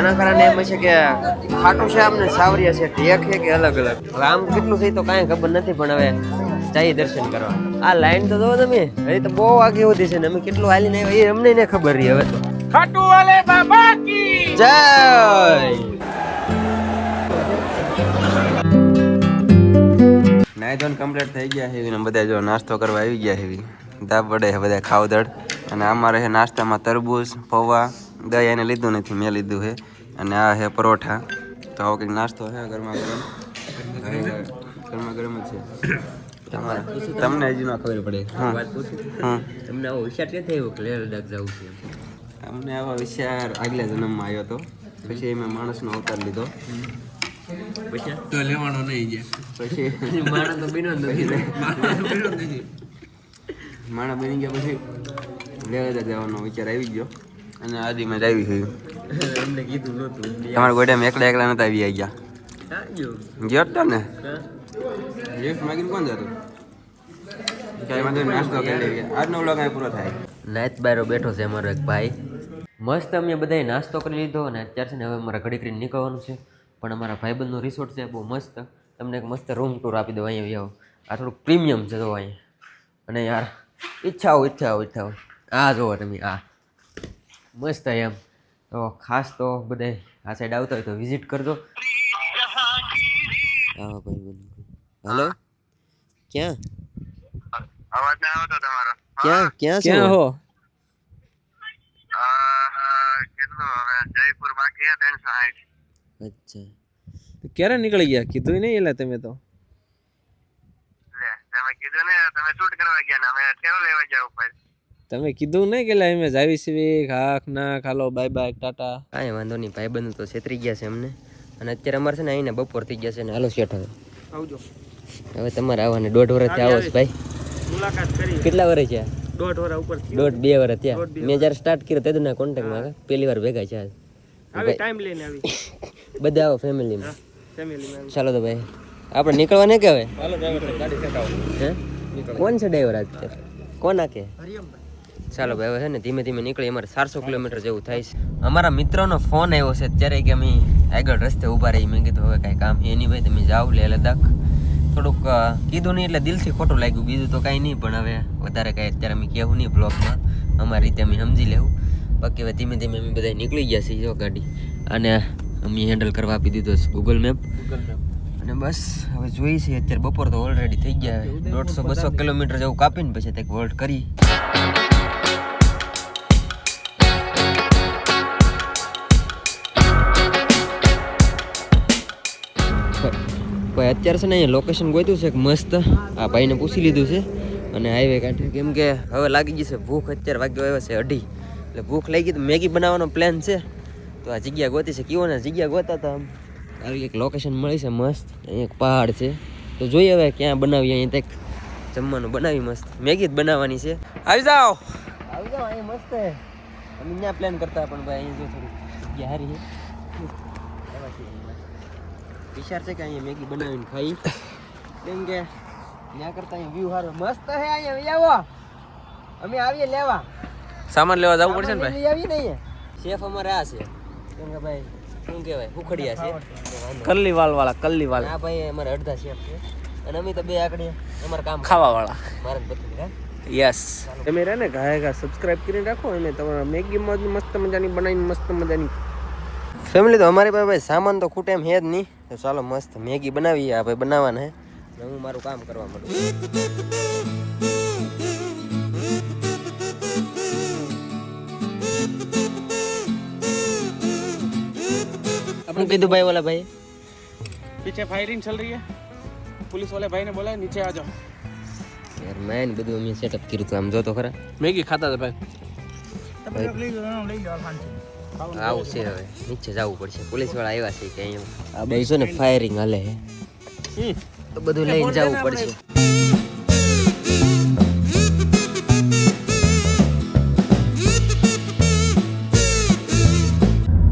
ઘણા એમ છે કે ખાટું છે આમને સાવરિયા છે એક છે કે અલગ અલગ. હવે આમ કેટલું થઈ તો કાંઈ ખબર નથી પણ હવે જઈએ દર્શન કરવા. આ લાઈન તો જોવો તમે હજી તો બહુ આગે વધી છે ને અમે કેટલું હાલીને આવ્યા એ અમને ને ખબર રહી હવે તો. ખાટું વાલે બાબા કી! જય! નાઈ ધોન કમ્પ્લીટ થઈ ગયા હેવી ને બધા જો નાસ્તો કરવા આવી ગયા હેવી દાબ પડે બધા ખાવદડ અને અમારે છે નાસ્તામાં તરબૂચ પૌવા દહીં એને લીધું નથી મેં લીધું છે. અને આ છે પરોઠા. તો આવો કંઈક નાસ્તો છે ગરમા ગરમ? ગરમા ગરમ જ છે. તમારે? તમને હજી ના ખબર પડે. તમને આવો વિચાર ક્યાં થયો કે લેહ લદ્દાખ જવું છે અમને આવા વિચાર આગલા જન્મમાં આવ્યો હતો પછી મેં માણસનો અવતાર લીધો. પછી? તો લેવાનો નહીં જે પછી માણસ તો બીનો નથી. માણા બની ગયા પછી લેવા જવાનો વિચાર આવી ગયો. અને આદિ મેં આવી ગયું. અમને કીધું નહોતું તમારા ગોડામાં એકલા એકલા નતા આવી ગયા. ગયો હતો ને? લિફ્ટ માગીને કોણ જતું? કઈ વાંધો નહીં, નાસ્તો કરી લઈએ. આજનો વ્લોગ અહીં પૂરો થાય. નાચ બારો બેઠો છે અમારો એક ભાઈ. મસ્ત અમે બધાએ નાસ્તો કરી લીધો અને અત્યારે છે ને હવે અમારે ઘડી કરીને નીકળવાનું છે. પણ અમારા ભાઈબંધનો રિસોર્ટ છે બહુ મસ્ત. તમને એક મસ્ત રૂમ ટૂર આપી દો અહીંયા આવો. આ થોડુંક પ્રીમિયમ છે તો અહીંયા. અને યાર ઈચ્છા હોય ઈચ્છા હોય ઈચ્છા હો આ જુઓ તમે આ. મસ્ત એમ. તો ખાસ તો બધે આ સાઈડ આવતા હોય તો વિઝિટ કરજો. આવો ભાઈ હલો? ક્યાં? અવાજ ના આવતો તમારો. ક્યાં ક્યાં છો? હો? કેટલું હવે જયપુર બાકી છે ત્રણસો સાઠ અચ્છા. તો ક્યારે નીકળી ગયા? કીધું નહીં એટલે તમે તો. લે તમે કીધું ને તમે શૂટ કરવા ગયા ને અમે ટેરો લેવા ગયા ઉપર. તમે કીધું નહીં કે અમે જાવી સ્વીક ખાખ ના ખાલો બાય બાય ટાટા. કાંઈ વાંધો નહીં ભાઈબંધ તો છેતરી ગયા છે અમને. અને અત્યારે અમારે છે ને અહીંને બપોર થઈ ગયા છે ને હાલો શેઠ હવે. આવજો. હવે તમારે આવવાને દોઢ વર્ષથી આવો છો ભાઈ. મુલાકાત કરી. કેટલા વર્ષ છે દોઢ વરા ઉપર દોઢ બે વર્ષ થયા. મેં જ્યારે સ્ટાર્ટ કર્યો તે ના કોન્ટેક્ટમાં પહેલી વાર ભેગા છે આજ. આવી ટાઈમ લઈને આવી. બધા આવો ફેમિલીમાં ફેમિલી ચાલો તો ભાઈ આપણે નીકળવા ને કે હવે? હાલો ડ્રાઈવર ગાડી હે? કોણ છે ડ્રાઈવર આજ? કોણ નાખે ચાલો ભાઈ હવે છે ને ધીમે ધીમે નીકળી અમારે ચારસો કિલોમીટર જેવું થાય છે. અમારા મિત્રોનો ફોન આવ્યો છે અત્યારે કે અમે આગળ રસ્તે ઊભા રહી મેં કીધું હવે કાંઈ કામ નહીં ભાઈ તમે જાઓ લે લદ્દાખ. થોડુંક કીધું નહીં એટલે દિલથી ખોટું લાગ્યું. બીજું તો કાંઈ નહીં પણ હવે વધારે કાંઈ અત્યારે અમે કહેવું નહીં બ્લોગમાં. અમારી રીતે અમે સમજી લેવું. બાકી હવે ધીમે ધીમે અમે બધા નીકળી ગયા છીએ જો ગાડી. અને અમે હેન્ડલ કરવા આપી દીધો છે ગૂગલ મેપ અને બસ હવે જોઈએ છીએ અત્યારે બપોર તો ઓલરેડી થઈ ગયા. દોઢસો બસો કિલોમીટર જેવું કાપીને પછી કંઈક વોલ્ટ કરી. અત્યારે છે ને અહીંયા લોકેશન ગોત્યું છે મસ્ત. આ ભાઈને પૂછી લીધું છે. અને હાઈવે કાંઠે કેમ કે હવે લાગી ગઈ છે ભૂખ અત્યારે વાગ્યો આવ્યો છે અઢી. એટલે ભૂખ લાગી તો મેગી બનાવવાનો પ્લાન છે. તો આ જગ્યા ગોતી છે કેવો ને? જગ્યા ગોતા હતા આમ. આવી એક લોકેશન મળી છે મસ્ત. અહીંયા એક પહાડ છે. તો જોઈએ હવે ક્યાં બનાવીએ અહીંયા તક જમવાનું બનાવી મસ્ત. મેગી જ બનાવવાની છે. આવી જાઓ. આવી જાઓ અહીંયા મસ્ત અમે ત્યાં પ્લાન કરતા પણ ભાઈ અહીંયા જો થોડી હારી છે. વિચાર છે કે અહીંયા મેગી બનાવીને ખાઈ. કેમ કે ત્યાં કરતા અહીંયા વ્યૂ સારો મસ્ત છે અહીંયા. અહીં આવો. અમે આવીએ લેવા. સામાન લેવા જવું પડશે ને ભાઈ? આવી નહીં અહીંયા. શેફ અમારે આ છે. કેમ કે ભાઈ શું કહેવાય? ઉખડિયા છે. કલ્લી વાલ વાળા કલ્લી વાલ આ ભાઈ અમારે અડધા શેફ છે. અને અમે તો બે આકડી અમારે કામ ખાવા વાળા મારે હા? યસ તમે રહે ને ઘાય ઘા સબસ્ક્રાઇબ કરીને રાખો અને તમારા મેગી મસ્ત મજાની બનાવીને મસ્ત મજાની ફેમિલી તો અમારી પાસે ભાઈ સામાન તો ખૂટે એમ હે જ નહીં તો ચાલો મસ્ત મેગી બનાવીએ આ ભાઈ બનાવવાના હે ને હું મારું કામ કરવા માંડું આપણે કીધું ભાઈ ઓલા ભાઈ पीछे फायरिंग चल रही है पुलिस वाले भाई ने बोला है नीचे आ जाओ યાર મેં બધું અમે સેટઅપ કર્યું હતું આમ જો તો ખરા मैगी खाता था भाई આવું છે હવે. નીચે જવું પડશે. પોલીસવાળા આવ્યા છે કે અહીંયા. ભાઈ છે ને ફાયરિંગ હાલે. તો બધું લઈને જવું પડશે.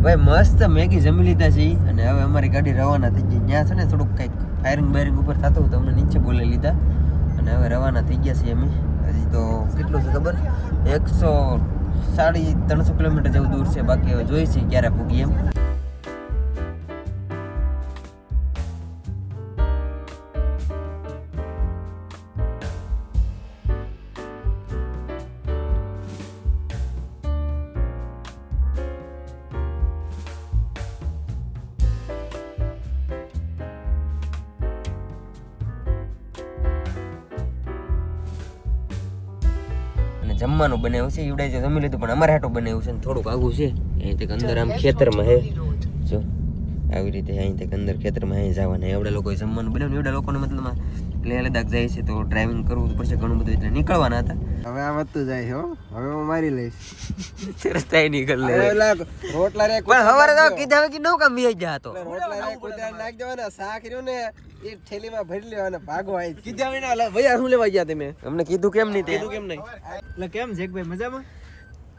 ભાઈ મસ્ત મેગી જમી લીધા છે અને હવે અમારી ગાડી રવાના થઈ ગઈ. ત્યાં છે ને થોડુંક કંઈક ફાયરિંગ બાયરિંગ ઉપર થતું હતું. અમને નીચે બોલાવી લીધા. અને હવે રવાના થઈ ગયા છીએ અમે. હજી તો કેટલું છે ખબર? એકસો સાડી ત્રણસો કિલોમીટર જેવું દૂર છે બાકી હવે જોઈ છે ક્યારે પૂગી એમ. જમવાનું બનાવ્યું છે ઈવડે જે જમી લીધું પણ અમારે હાટું બનાવ્યું છે ને થોડુંક આઘું છે. અહીંથી અંદર આમ ખેતરમાં હે. જો આવી રીતે અહીં તક અંદર ખેતરમાં અહીં જવાના. એવડા લોકોએ જમવાનું બનાવ્યું એવડા લોકોને મતલબ લેહ લદ્દાખ જાય છે તો ડ્રાઇવિંગ કરવું પડશે ઘણું બધું એટલે નીકળવાના હતા. હવે આ વધતું જાય હો. હવે હું મારી લઈશ. રસ્તા નીકળ લે. રોટલા રે પણ હવારે તો કીધા કે નવ કામ વી જા તો. રોટલા રે કુતરા નાખ દેવાના શાક રહ્યું ને એ થેલીમાં ભરી લેવાના ભાગો આઈ કીધા વિના ભૈયા શું લેવા ગયા તમે? અમને કીધું કેમ નહીં તે? કીધું કેમ નહીં? એટલે કેમ જેકભાઈ મજામાં?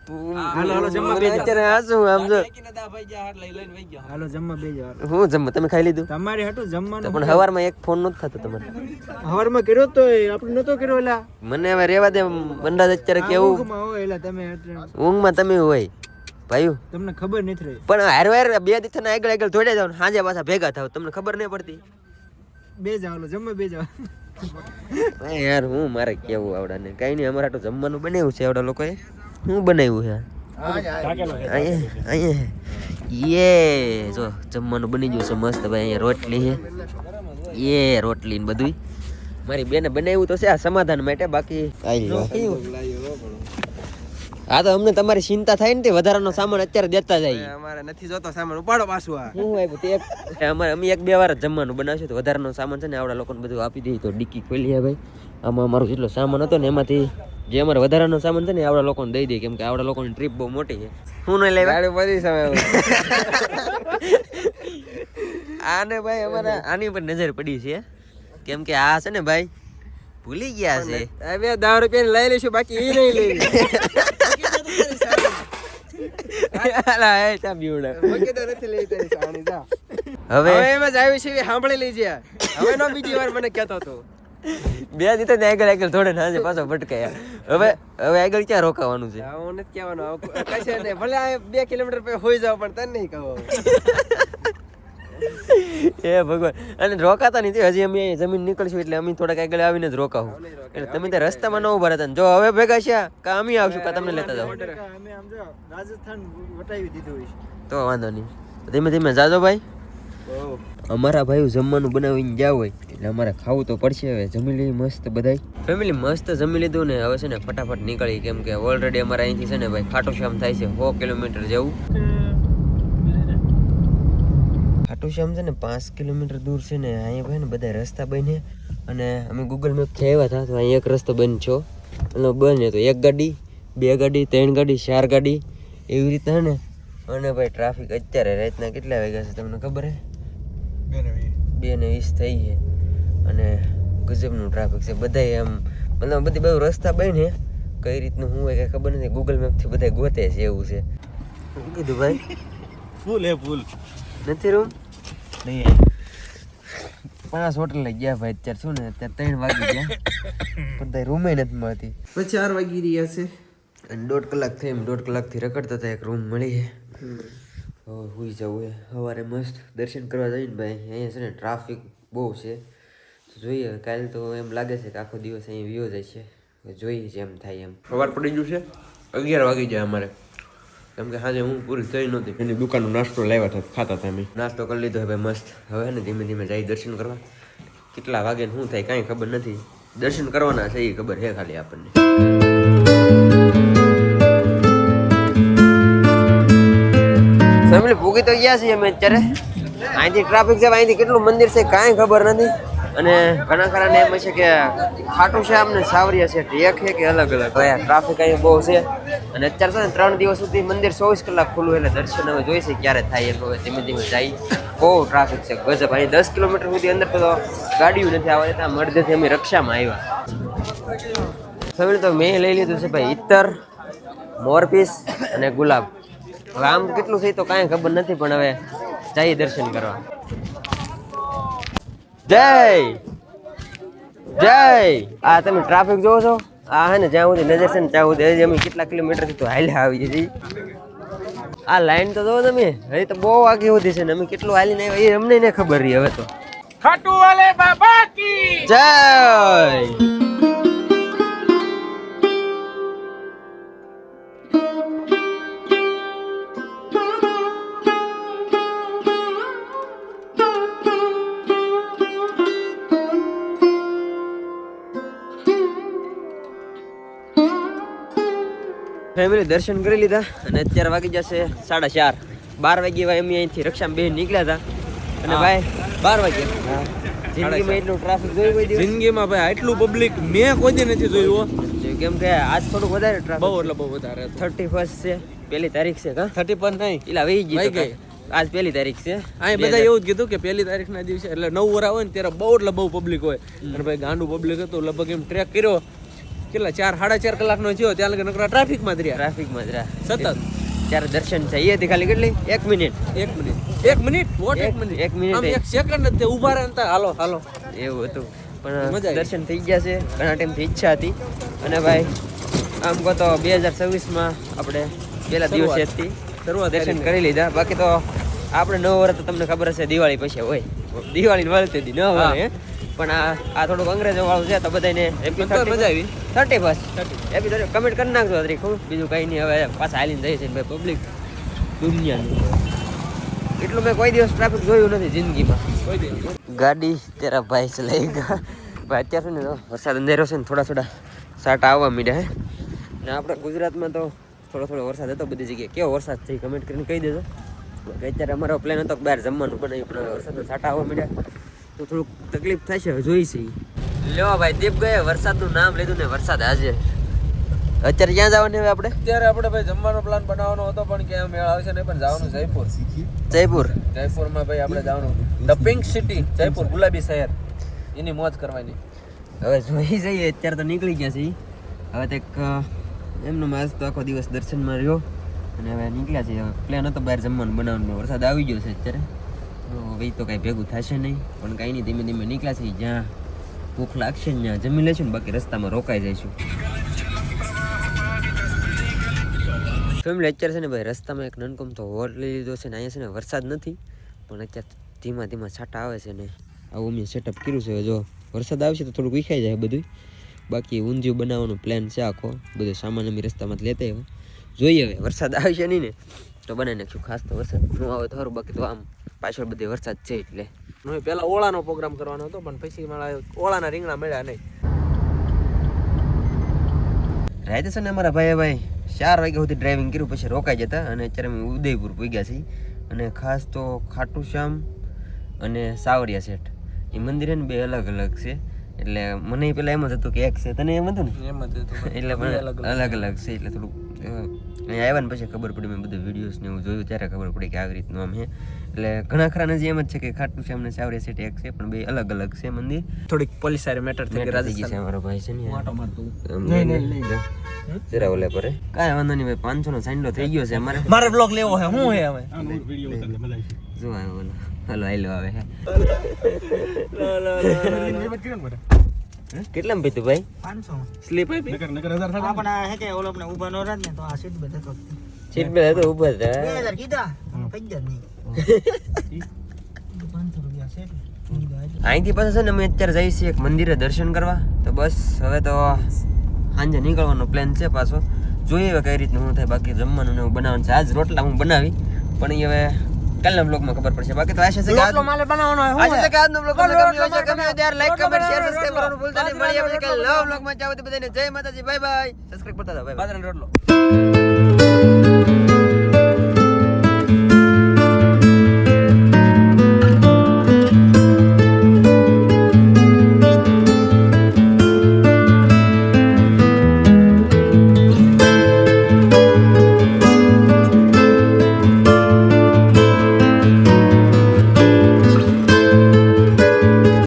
જમવા બે જાવ હું જમ? તમે ખાઈ લીધું? તમારે હાટું જમવાનું પણ હવારમાં એક ફોન નતો થતો તમારે. હવારમાં કર્યો તો આપણે નતો કર્યો એલા. મને હવે રેવા દે બંડા અત્યારે કેવું? એલા તમે ઊંઘમાં તમે હોય. ભાઈ તમને ખબર નથી રહી. પણ હાર બે દિવસ આગળ આગળ થોડે જાવ સાંજે પાછા ભેગા થાવ તમને ખબર નહીં પડતી. બે જાવ જમવા બે જાવ યાર હું મારે કેવું આવડાને? કઈ નહીં અમારે તો જમવાનું બનાવ્યું છે આવડા લોકોએ. શું બનાવ્યું છે? અહીંયા અહીંયા યે જો જમવાનું બની ગયું છે મસ્ત ભાઈ અહીંયા રોટલી છે. યે રોટલી ને બધું મારી બેને બનાવ્યું તો છે આ સમાધાન માટે બાકી હા તો અમને તમારી ચિંતા થાય ને તે વધારાનો સામાન અત્યારે દેતા જાય. અમારે નથી જોતો સામાન. ઉપાડો પાછું આ. હું આપ્યું તે એક અમારે અમે એક બે વાર જ જમવાનું બનાવશું તો વધારાનો સામાન છે ને આવડા લોકોને બધું આપી દઈએ તો ડીકી ખોલી ભાઈ. આમાં અમારો જેટલો સામાન હતો ને એમાંથી જે અમારે વધારાનો સામાન છે ને આવડા લોકોને દઈ દઈએ કેમ કે આવડા લોકોની ટ્રીપ બહુ મોટી છે. હું નહીં લેવા? બધી સમય આને ભાઈ અમારે આની પર નજર પડી છે. કેમ કે આ છે ને ભાઈ ભૂલી ગયા છે. હવે દસ રૂપિયા લઈ લઈશું બાકી એ નહીં લેવી અલા, એ ચા બીવડા. બાકી તો નથી લેવી તારી સાણી જા હવે હવે? જ આવી છે એ સાંભળી લેજે હવે નો બીજી વાર મને કહેતો હતો બે દીધો ને આગળ આગળ થોડે ના પાછો ભટકાયા હવે હવે આગળ ક્યાં રોકાવાનું છે? હું નથી કહેવાનો. કશે ભલે આ બે કિલોમીટર પછી હોઈ જાવ પણ તને નહીં કહો. એ ભગવાન. અને રોકાતા નથી હજી અમે જમીન નીકળશું એટલે અમે થોડાક આગળ આવીને જ રોકાવું એટલે તમે ત્યાં રસ્તામાં ન ઊભા રહેતા જો હવે ભેગા છે કા અમે આવશું કા તમને લેતા જાવ અમે આમ જો રાજસ્થાન વટાવી દીધું તો વાંધો નહીં. ધીમે ધીમે જાજો ભાઈ. અમારા ભાઈઓ જમવાનું બનાવીને જાવ હોય એટલે અમારે ખાવું તો પડશે હવે. જમી લઈએ મસ્ત બધાય. ફેમિલી મસ્ત જમી લીધું ને હવે છે ને ફટાફટ નીકળી. કેમ કે ઓલરેડી અમારા અહીંથી છે ને ભાઈ ખાટો શ્યામ થાય છે સો કિલોમીટર જેવું. ખાટું શ્યામ છે ને પાંચ કિલોમીટર દૂર છે ને અહીંયા ભાઈ ને બધા રસ્તા બને. અને અમે ગૂગલ મેપથી આવ્યા હતા તો અહીં એક રસ્તો બંધ છો એટલે બને તો એક ગાડી બે ગાડી ત્રણ ગાડી ચાર ગાડી એવી રીતે ને. અને ભાઈ ટ્રાફિક અત્યારે રાતના કેટલા વાગ્યા છે તમને ખબર હે? બે ને વીસ. થઈ છે. અને ગજબનું ટ્રાફિક છે. બધાય એમ મતલબ બધી બધું રસ્તા બને કઈ રીતનું હું હોય કઈ ખબર નથી. ગૂગલ મેપથી બધા ગોતે છે એવું છે. શું કીધું ભાઈ? ફૂલ હે ફૂલ. નથી રૂમ પાંચ હોટલ લઈ ગયા ભાઈ અત્યારે શું ને અત્યારે ત્રણ વાગી ગયા. ત્યાં રૂમે નથી મળતી. પછી ચાર વાગી રહ્યા છે. અને દોઢ કલાક થઈ એમ દોઢ કલાકથી રખડતા હતા એક રૂમ મળી છે હવે સુઈ જવું એ સવારે મસ્ત દર્શન કરવા જઈને ભાઈ અહીંયા છે ને ટ્રાફિક બહુ છે. જોઈએ કાલે તો એમ લાગે છે કે આખો દિવસ અહીં વિયો જાય છે. જોઈએ જોઈએ જેમ થાય એમ. સવાર પડી ગયું છે? અગિયાર વાગી જાય અમારે. કેમ કે સાંજે હું પૂરી થઈ નહોતી. એની દુકાનનો નાસ્તો લાવ્યા હતા ખાતા હતા અમે. નાસ્તો કરી લીધો હવે મસ્ત. હવે ને ધીમે ધીમે જાય દર્શન કરવા. કેટલા વાગે શું થાય કાંઈ ખબર નથી. દર્શન કરવાના છે એ ખબર છે ખાલી આપણને. ફેમિલી ભૂગી તો ગયા છીએ અમે અત્યારે. અહીંથી ટ્રાફિક છે અહીંથી કેટલું મંદિર છે કાંઈ ખબર નથી. અને ઘણા ખરા ને એમ છે કે ખાટું છે આમને સાવરિયા છે એક છે કે અલગ અલગ. ભાઈ ટ્રાફિક અહીં બહુ છે. અને અત્યારે છે ને ત્રણ દિવસ સુધી મંદિર ચોવીસ કલાક ખુલ્લું એટલે દર્શન હવે જોઈશે ક્યારે થાય એમ. હવે ધીમે ધીમે જાય. બહુ ટ્રાફિક છે. ગજબ. અહીં દસ કિલોમીટર સુધી અંદર તો ગાડીઓ નથી આવવા ત્યાં મળદેથી અમે રક્ષામાં આવ્યા. ફેમિલી તો મેં લઈ લીધું છે ભાઈ ઇત્તર મોરપીસ અને ગુલાબ. હવે આમ કેટલું થયું તો કાંઈ ખબર નથી, પણ હવે જઈએ દર્શન કરવા. જય. જય. આ તમે ટ્રાફિક જોવો છો? આ હે ને જ્યાં સુધી નજર છે ને ત્યાં સુધી હજી અમે કેટલા કિલોમીટરથી તો હાલ્યા આવીએ છીએ. આ લાઈન તો જોવો તમે હજી તો બહુ આગી સુધી છે ને અમે કેટલું હાલીને આવ્યા એ અમને ને ખબર રહી હવે તો. ખાટુ વાલે બાબા કી જય. ફેમિલી દર્શન કરી લીધા અને અત્યારે વાગી જશે સાડા ચાર. બાર વાગે ભાઈ અમે અહીંથી રક્ષા બેન નીકળ્યા હતા. અને ભાઈ બાર વાગ્યા. જિંદગીમાં એટલું ટ્રાફિક જોયું કોઈ દિવસ? જિંદગીમાં ભાઈ આટલું પબ્લિક મેં કોઈ નથી જોયું. કેમ કે આજ થોડુંક વધારે બહુ ટ્રાફિક એટલે બહુ વધારે થર્ટી ફર્સ્ટ છે. પહેલી તારીખ છે થર્ટી ફર્સ્ટ નહીં. એટલે વહી ગઈ ગઈ. આજ પહેલી તારીખ છે. આ બધા એવું જ કીધું કે પહેલી તારીખના દિવસે એટલે નવ વરા હોય ને ત્યારે બહુ એટલે બહુ પબ્લિક હોય. અને ભાઈ ગાંડું પબ્લિક હતું લગભગ એમ ટ્રેક કર્યો. કેટલા ચાર સાડા ચાર કલાકનો થયો ત્યાં લગી નકરા ટ્રાફિકમાં જ રહ્યા. ટ્રાફિકમાં જ રહ્યા. સતત. ત્યારે દર્શન એ હતી ખાલી કેટલી? એક મિનિટ. એક મિનિટ. એક મિનિટ? વોટ એક મિનિટ? એક મિનિટ એક સેકન્ડ જ ઊભા ઊભા રહે ને હાલો હાલો. એવું હતું. પણ દર્શન થઈ ગયા છે. ઘણા ટાઈમથી ઈચ્છા હતી. અને ભાઈ આમ કહો તો બે હજાર છવ્વીસમાં આપણે પહેલા દિવસે હતી. શરૂઆત દર્શન કરી લીધા. બાકી તો આપણે નવ વર્ષ તો તમને ખબર હશે દિવાળી પછી હોય. દિવાળી વળતી હતી ન. પણ આ આ થોડુંક અંગ્રેજો વાળું છે તો બધાને પણ તોય મજા આવી. થર્ટી ફર્સ્ટ બી થર્ટી કમેન્ટ કરી નાખજો તરીકે ખૂબ બીજું કંઈ નહીં. હવે પાછા હાલીને જાય છે ને ભાઈ પબ્લિક દુનિયાની. એટલું મેં કોઈ દિવસ ટ્રાફિક જોયું નથી જિંદગીમાં. કોઈ દિવસ. ગાડી તેરા ભાઈ ચલાએગા ભાઈ અત્યાર સુધી તો વરસાદ અંધેરો છે ને થોડા થોડા સાટા આવવા મીડ્યા હે. ને આપણે ગુજરાતમાં તો થોડો થોડો વરસાદ હતો બધી જગ્યાએ. કેવો વરસાદ થઈ કમેન્ટ કરીને કહી દેજો. અત્યારે અમારો પ્લાન હતો કે બહાર જમવાનું બનાવ્યું પણ વરસાદ વરસાદના સાટા આવવા માંડ્યા. તો થોડુંક તકલીફ થાય છે હવે જોઈ છે લેવા ભાઈ દીપ ગયે વરસાદનું નામ લીધું ને વરસાદ આજે. અત્યારે ક્યાં જવાનું હવે આપણે? અત્યારે આપણે ભાઈ જમવાનો પ્લાન બનાવવાનો હતો પણ ક્યાં મેળ આવશે નહીં પણ જવાનું જયપુર. જયપુર? જયપુરમાં ભાઈ આપણે જવાનું. ધ પિંક સિટી જયપુર ગુલાબી શહેર. એની મોજ કરવાની. હવે જોઈ જઈએ અત્યારે તો નીકળી ગયા છે હવે તેક એક એમનો માસ તો આખો દિવસ દર્શનમાં રહ્યો. અને હવે નીકળ્યા છે. હવે પ્લાન હતો બહાર જમવાનું બનાવવાનો વરસાદ આવી ગયો છે અત્યારે. તો હવે તો કાંઈ ભેગું થશે નહીં. પણ કાંઈ નહીં, ધીમે ધીમે નીકળ્યા છે જ્યાં ભૂખ લાગશે ને ત્યાં જમી લેશું ને બાકી રસ્તામાં રોકાઈ જઈશું. ફેમિલી, અત્યારે છે ને ભાઈ રસ્તામાં એક નનકમ તો હોટ લઈ લીધો છે ને અહીંયા છે ને વરસાદ નથી, પણ અત્યારે ધીમા ધીમા છાંટા આવે છે ને આવું મેં સેટઅપ કર્યું છે. જો વરસાદ આવશે તો થોડુંક વિખાઈ જાય બધું બાકી ઊંધિયું બનાવવાનો પ્લાન છે આખો. બધો સામાન અમે રસ્તામાં લેતા આવ્યો. જોઈએ હવે, વરસાદ આવશે નહીં ને, તો બનાવી નાખ્યું ખાસ તો વરસાદ ન આવે તો બાકી તો આમ પાછળ બધે વરસાદ છે એટલે. હું પહેલાં ઓળાનો પ્રોગ્રામ કરવાનો હતો પણ પછી મારા ઓળાના રીંગણા મળ્યા નહીં. રાતે છે ને અમારા ભાઈ ભાઈ ચાર વાગ્યા સુધી ડ્રાઇવિંગ કર્યું પછી રોકાઈ જતા અને અત્યારે અમે ઉદયપુર પૂગ્યા છીએ. અને ખાસ તો ખાટુ શ્યામ અને સાવરિયા સેઠ એ મંદિર બે અલગ અલગ છે. એટલે મને પેલા એમ જ હતું કે એક છે. તને એમ હતું ને? એમ જ હતું. એટલે અલગ અલગ છે. એટલે થોડુંક અ, અહીંયા આવ્યા ને પછી ખબર પડી મેં બધા વિડીયોઝ ને એવું જોયું ત્યારે ખબર પડી કે આવી રીતનું આમ હે એટલે ઘણા ખરા નજી એમ જ છે કે ખાટું શ્યામ ને સાવરે સેઠ એક છે પણ બે અલગ અલગ છે મંદિર. થોડીક પોલીસ સારી મેટર થઈ ગઈ મેટર છે અમારો ભાઈ છે ને માટો મારતું. જરા ઓલે પરે કાંઈ વાંધો નહીં ભાઈ પાંચસો નો સાંડો થઈ ગયો છે અમારે. મારે બ્લોગ લેવો છે હું હે હવે? જો આવ્યો ઓલો હાલો આયલો આવે હે કેટલામાં પીતું ભાઈ? સ્લીપ આપી? સીટ બે તો ઊભા હતા અહીંથી પાછા છે ને અમે અત્યારે જઈએ છીએ એક મંદિરે દર્શન કરવા. તો બસ હવે તો સાંજે નીકળવાનો પ્લાન છે પાછો. જોઈએ હવે કઈ રીતનું શું થાય બાકી જમવાનું ને એવું બનાવવાનું છે. આજ રોટલા હું બનાવી પણ એ હવે કાલના બ્લોગમાં ખબર પડશે. બાકી તો આશા છે કે આજનો માલે બનાવવાનો આશા છે કે આજનો બ્લોગ તમને ગમ્યો હશે ગમ્યો હોય ત્યારે લાઈક કમેન્ટ શેર સબસ્ક્રાઇબ કરવાનું ભૂલતા નહીં. મળીએ પછી કાલ નવા બ્લોગમાં જાવ બધાને જય માતાજી બાય બાય. સબસ્ક્રાઇબ કરતા જાવ બાય બાય. રોટલો.